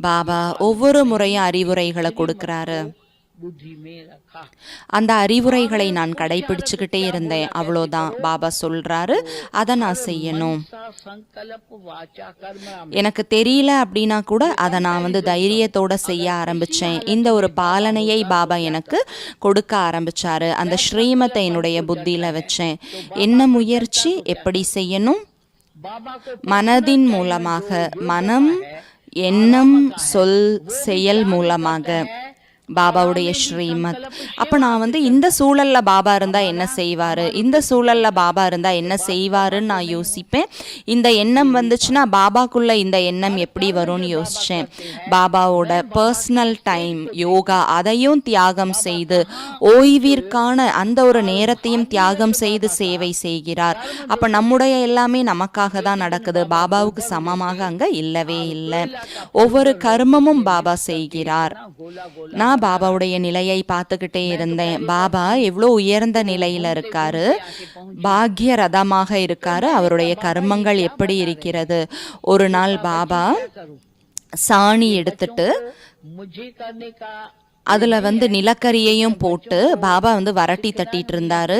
பாபா ஒவ்வொரு முறையும் அறிவுரைகளை கொடுக்கறாரு. அந்த அறிவுரைகளை நான் கடைபிடிச்சுக்கிட்டே இருந்தேன். அவ்வளோதான். பாபா சொல்றாரு அதை நான் செய்யணும். எனக்கு தெரியல அப்படின்னா கூட அதை நான் வந்து தைரியத்தோட செய்ய ஆரம்பிச்சேன். இந்த ஒரு பாலனையை பாபா எனக்கு கொடுக்க ஆரம்பிச்சாரு. அந்த ஸ்ரீமத்தை என்னுடைய புத்தியில வச்சேன். என்ன முயற்சி எப்படி செய்யணும்? மனதின் மூலமாக மனம் எண்ணம் சொல் செயல் மூலமாக. பாபாவுடைய ஸ்ரீமத். அப்போ நான் வந்து இந்த சூழலில் பாபா இருந்தால் என்ன செய்வார்? இந்த சூழலில் பாபா இருந்தால் என்ன செய்வாருன்னு நான் யோசிப்பேன். இந்த எண்ணம் வந்துச்சுன்னா பாபாக்குள்ளே இந்த எண்ணம் எப்படி வரும்னு யோசித்தேன் பாபாவோட பர்சனல் டைம் யோகா அதையும் தியாகம் செய்து ஓய்விற்கான அந்த ஒரு நேரத்தையும் தியாகம் செய்து சேவை செய்கிறார். அப்போ நம்முடைய எல்லாமே நமக்காக தான் நடக்குது. பாபாவுக்கு சமமாக அங்கே இல்லவே இல்லை. ஒவ்வொரு கர்மமும் பாபா செய்கிறார். நான் நான் பாபாவுடைய நிலையை பார்த்துக்கிட்டே இருந்தேன். பாபா எவ்வளோ உயர்ந்த நிலையில் இருக்காரு. பாக்ய ரதமாக இருக்காரு. அவருடைய கர்மங்கள் எப்படி இருக்கிறது? ஒரு நாள் பாபா சாணி எடுத்துட்டு அதில் வந்து நிலக்கரியையும் போட்டு பாபா வந்து வரட்டி தட்டிட்டு இருந்தாரு.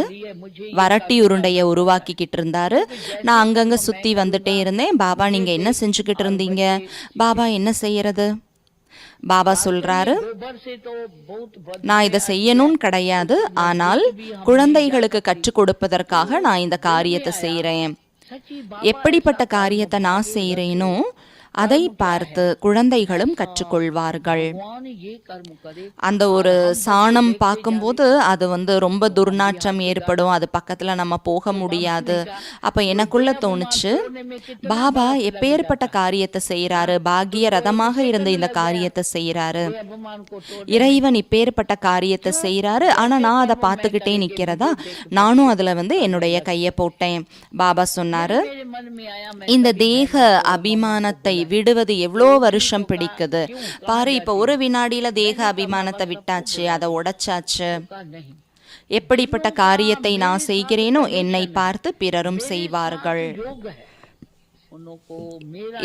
வரட்டி உருண்டையை உருவாக்கிக்கிட்டு இருந்தாரு. நான் அங்கங்கே சுற்றி வந்துட்டே இருந்தேன். பாபா நீங்கள் என்ன செஞ்சுக்கிட்டு இருந்தீங்க? பாபா என்ன செய்யறது? பாபா சொல்றாரு நான் இதை செய்யணும்னு கிடையாது. ஆனால் குழந்தைகளுக்கு கற்றுக் கொடுப்பதற்காக நான் இந்த காரியத்தை செய்யறேன் எப்படிப்பட்ட காரியத்தை நான் செய்யறேனோ அதை பார்த்து குழந்தைகளும் கற்றுக்கொள்வார்கள். அந்த ஒரு சாணம் பார்க்கும்போது அது வந்து ரொம்ப துர்நாற்றம் ஏற்படும். அது பக்கத்தில் நம்ம போக முடியாது. அப்போ எனக்குள்ள தோணுச்சு பாபா எப்பேற்பட்ட காரியத்தை செய்கிறாரு பாகிய ரதமாக இருந்து இந்த காரியத்தை செய்கிறாரு இறைவன் இப்பேற்பட்ட காரியத்தை செய்கிறாரு ஆனால் நான் அதை பார்த்துக்கிட்டே நிற்கிறதா நானும் அதில் வந்து என்னுடைய கையை போட்டேன். பாபா சொன்னார் இந்த தேக அபிமானத்தை விடுவது எவ்வளோ வருஷம் பிடிக்குது? பாரு இப்போ ஒரு வினாடியில் தேக அபிமானத்தை விட்டாச்சு அதை உடைச்சாச்சு. எப்படிப்பட்ட காரியத்தை நான் செய்கிறேனோ என்னை பார்த்து பிறரும் செய்வார்கள்.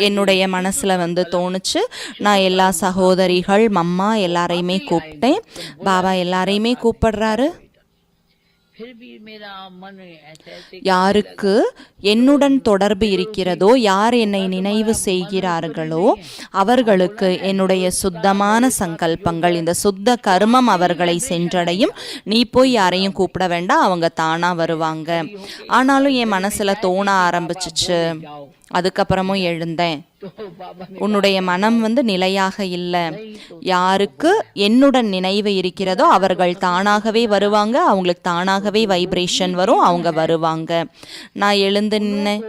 என்னுடைய மனசில் வந்து தோணுச்சு நான் எல்லா சகோதரிகள் மம்மா எல்லாரையுமே கூப்பிட்டேன். பாபா எல்லாரையுமே கூப்பிடுறாரு. யாருக்கு என்னுடன் தொடர்பு இருக்கிறதோ யார் என்னை நினைவு செய்கிறார்களோ அவர்களுக்கு என்னுடைய சுத்தமான சங்கல்பங்கள் இந்த சுத்த கர்மம் அவர்களை சென்றடையும். நீ போய் யாரையும் கூப்பிட வேண்டாம் அவங்க தானா வருவாங்க. ஆனாலும் என் மனசுல தோண ஆரம்பிச்சிச்சு. அதுக்கப்புறமும் எழுந்தேன். உன்னுடைய மனம் வந்து நிலையாக இல்லை. யாருக்கு என்னுடன் நினைவு இருக்கிறதோ அவர்கள் தானாகவே வருவாங்க. அவங்களுக்கு தானாகவே வைப்ரேஷன் வரும். அவங்க வருவாங்க. நான் எழுந்து நின்னேன்.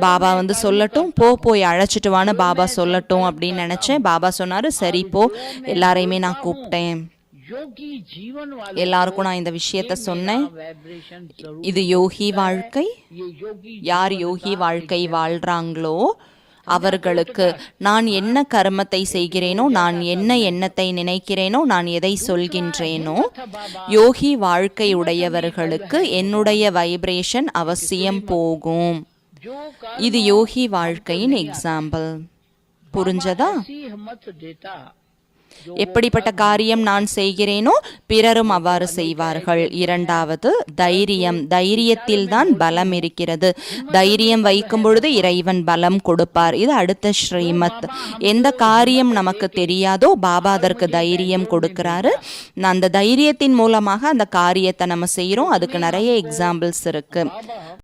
பாபா வந்து சொல்லட்டும். போ போய் அழைச்சிட்டு வான்னு பாபா சொல்லட்டும் அப்படின்னு நினச்சேன். பாபா சொன்னார் சரி போ. எல்லாரையுமே நான் கூப்பிட்டேன். எல்லாருக்கும் நான் இந்த விஷயத்த சொன்னேன். இது யோகி வாழ்க்கை. யார் யோகி வாழ்க்கை? வாழ்றாங்களோ அவர்களுக்கு நான் என்ன கர்மத்தை செய்கிறேனோ நான் என்ன எண்ணத்தை நினைக்கிறேனோ நான் எதை சொல்கின்றேனோ யோகி வாழ்க்கை உடையவர்களுக்கு என்னுடைய வைப்ரேஷன் அவசியம் போகும். இது யோகி வாழ்க்கையின் எக்ஸாம்பிள் புரிஞ்சதா? எப்படிப்பட்ட காரியம் நான் செய்கிறேனோ பிறரும் அவ்வாறு செய்வார்கள். இரண்டாவது தைரியம். தைரியத்தில் தான் பலம் இருக்கிறது. தைரியம் வைக்கும் பொழுது இறைவன் பலம் கொடுப்பார். இது அடுத்த ஸ்ரீமத். எந்த காரியம் நமக்கு தெரியாதோ பாபா அதற்கு தைரியம் கொடுக்கிறாரு. அந்த தைரியத்தின் மூலமாக அந்த காரியத்தை நம்ம செய்கிறோம் அதுக்கு நிறைய எக்ஸாம்பிள்ஸ் இருக்குது